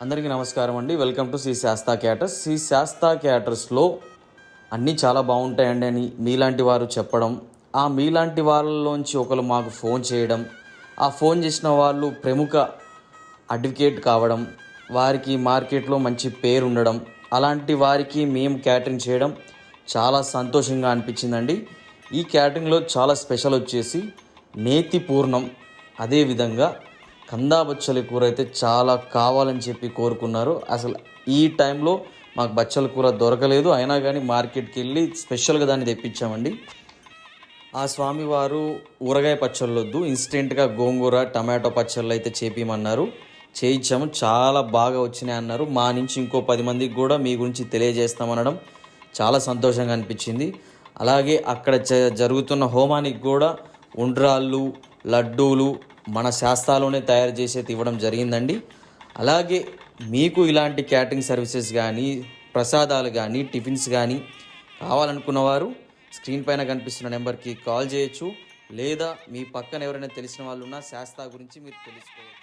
అందరికీ నమస్కారం అండి. Welcome to Shri Shasta caterers. Shri Shasta క్యాటర్స్లో అన్నీ చాలా బాగుంటాయండి అని మీలాంటి వారు చెప్పడం ఆ మీలాంటి వాళ్ళలోంచి ఒకరు మాకు ఫోన్ చేయడం ఆ ఫోన్ చేసిన వాళ్ళు ప్రముఖ అడ్వకేట్ కావడం వారికి మార్కెట్లో మంచి పేరు ఉండడం అలాంటి వారికి మేము క్యాటరింగ్ చేయడం చాలా సంతోషంగా అనిపించిందండి. ఈ క్యాటరింగ్లో చాలా స్పెషల్ వచ్చేసి నేతి పూర్ణం అదేవిధంగా కందా బచ్చలి కూర అయితే చాలా కావాలని చెప్పి కోరుకున్నారు. అసలు ఈ టైంలో మాకు బచ్చల కూర దొరకలేదు. అయినా కానీ మార్కెట్కి వెళ్ళి స్పెషల్గా దాన్ని తెప్పించామండి. ఆ స్వామివారు ఊరగాయ పచ్చళ్ళు వద్దు ఇన్స్టెంట్గా గోంగూర టమాటో పచ్చళ్ళు అయితే చేపించమన్నారు చేయించాము. చాలా బాగా వచ్చినాయి అన్నారు. మా నుంచి ఇంకో పది మందికి కూడా మీ గురించి తెలియజేస్తామనడం చాలా సంతోషంగా అనిపించింది. అలాగే అక్కడ జరుగుతున్న హోమానికి కూడా ఉండ్రాళ్ళు లడ్డూలు మన శాస్త్రాలోనే తయారు చేసేది ఇవ్వడం జరిగిందండి. అలాగే మీకు ఇలాంటి క్యాటరింగ్ సర్వీసెస్ కానీ ప్రసాదాలు కానీ టిఫిన్స్ కానీ కావాలనుకున్న వారు స్క్రీన్ పైన కనిపిస్తున్న నెంబర్కి కాల్ చేయొచ్చు. లేదా మీ పక్కన ఎవరైనా తెలిసిన వాళ్ళు ఉన్నా శాస్త్ర గురించి మీరు తెలుసుకోవచ్చు.